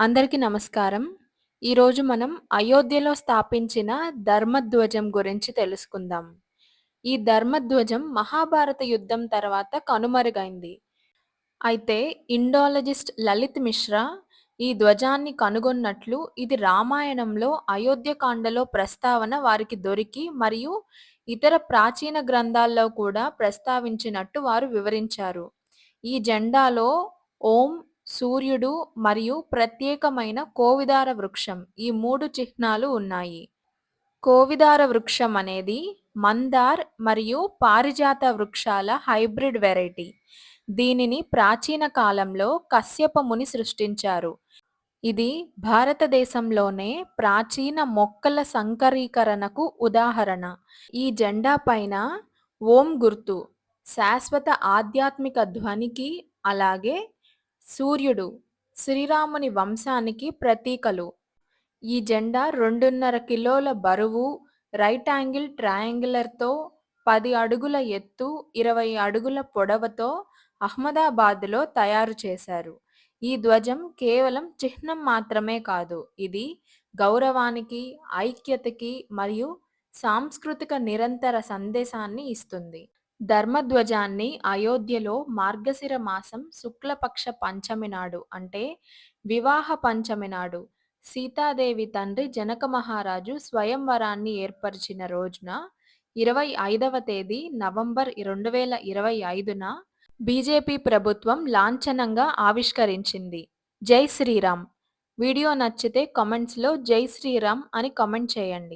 అందరికీ నమస్కారం. ఈరోజు మనం అయోధ్యలో స్థాపించిన ధర్మధ్వజం గురించి తెలుసుకుందాం. ఈ ధర్మధ్వజం మహాభారత యుద్ధం తర్వాత కనుమరుగైంది. అయితే ఇండాలజిస్ట్ లలిత్ మిశ్రా ఈ ధ్వజాన్ని కనుగొన్నట్లు ఇది రామాయణంలో అయోధ్యకాండలో ప్రస్తావన వారికి దొరికి మరియు ఇతర ప్రాచీన గ్రంథాల్లో కూడా ప్రస్తావించినట్టు వారు వివరించారు. ఈ జెండాలో ఓం, సూర్యుడు మరియు ప్రత్యేకమైన కోవిదార వృక్షం ఈ మూడు చిహ్నాలు ఉన్నాయి. కోవిదార వృక్షం అనేది మందార్ మరియు పారిజాత వృక్షాల హైబ్రిడ్ వెరైటీ. దీనిని ప్రాచీన కాలంలో కశ్యప ముని సృష్టించారు. ఇది భారతదేశంలోనే ప్రాచీన మొక్కల సంకరీకరణకు ఉదాహరణ. ఈ జెండా పైన ఓం గుర్తు శాశ్వత ఆధ్యాత్మిక ధ్వనికి అలాగే సూర్యుడు శ్రీరాముని వంశానికి ప్రతీకలు. ఈ జెండా రెండున్నర కిలోల బరువు రైట్ యాంగిల్ ట్రయాంగులర్తో పది అడుగుల ఎత్తు ఇరవై అడుగుల పొడవతో అహ్మదాబాద్లో తయారు చేశారు. ఈ ధ్వజం కేవలం చిహ్నం మాత్రమే కాదు ఇది గౌరవానికి, ఐక్యతకి మరియు సాంస్కృతిక నిరంతర సందేశాన్ని ఇస్తుంది. ధర్మధ్వజాన్ని అయోధ్యలో మార్గశిర మాసం శుక్లపక్ష పంచమి నాడు అంటే వివాహ పంచమి నాడు సీతాదేవి తండ్రి జనక మహారాజు స్వయంవరాన్ని ఏర్పరిచిన రోజున ఇరవై ఐదవ తేదీ నవంబర్ రెండు వేల ఇరవై ఐదున బీజేపీ ప్రభుత్వం లాంఛనంగా ఆవిష్కరించింది. జై శ్రీరామ్ వీడియో నచ్చితే కామెంట్స్లో జై శ్రీరామ్ అని కామెంట్ చేయండి.